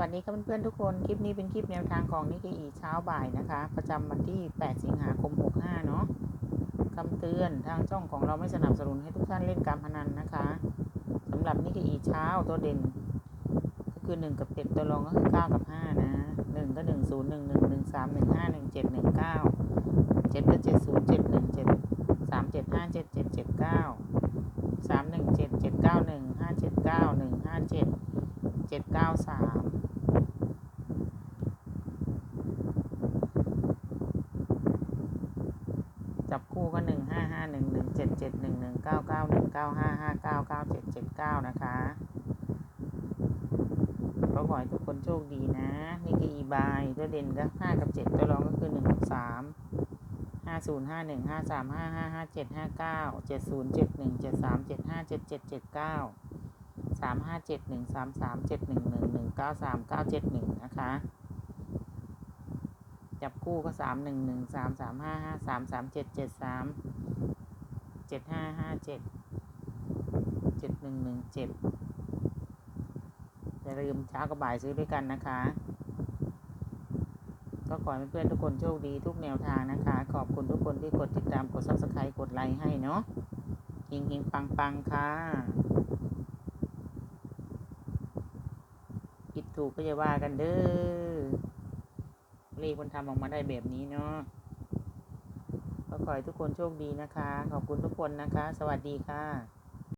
วัสดีครับเพื่อนๆทุกคน คลิปนี้เป็นคลิปแนวทางของนิกเกอีเช้าบ่ายนะคะ ประจำวันที่ 8 สิงหาคม 65 เนาะคำเตือนทางช่องของเราไม่สนับสนุนให้ทุกท่านเล่นการพนันนะคะสำหรับนิกเกอีเช้าตัวเด่น ก็คือ 1 กับ 7 ตัวรองก็คือ 9 กับ 5 นะ 1 ก็ 1 0 1 1 1 3 1 5 1 7 1 9 7 ก็ 7 0 7 1 7 3 7 5 7 7 7 9 3 1 7 7 9 1 5 7 9 1 5 7 7 9 3 จับคู่ก็หนึ่งห้าห้าหนึ่งหนึ่งเจ็ดเจ็ดหนึ่งหนึ่งเก้าเก้าหนึ่งเก้าห้าห้าเก้าเก้าเจ็ดเจ็ดเก้านะคะก็ขอให้ทุกคนโชคดีนะ นี่คืออีบายตัวเด่นก็ห้ากับเจ็ดตัวรองก็คือหนึ่งกับสามห้าศูนย์ห้าหนึ่งห้าสามห้าห้าห้าเจ็ดห้าเก้าเจ็ดศูนย์เจ็ดหนึ่งเจ็ดสามเจ็ดห้าเจ็ดเจ็ดเจ็ดเก้าสามห้าเจ็ดหนึ่งสามสามเจ็ดหนึ่งหนึ่งหนึ่งเก้าสามเก้าเจ็ดหนึ่งนะคะ จับคู่ก็สามหนึ่งหนึ่งสามสามห้าห้าสามสามเจ็ดเจ็ดสามเจ็ดห้าห้าเจ็ดเจ็ดหนึ่งหนึ่งเจ็ดอย่าลืมเช้ากับบ่ายซื้อด้วยกันนะคะ ก็ขอให้เพื่อนทุกคนโชคดีทุกแนวทางนะคะ ขอบคุณทุกคนที่กดติดตามกด subscribe กดไลค์ให้เนาะเฮงๆปังๆค่ะผิดถูกก็จะว่ากันเด้อ เลขมันทำออกมาได้แบบนี้เนาะก็ขอให้ทุกคนโชคดีนะคะ ขอบคุณทุกคนนะคะ สวัสดีค่ะ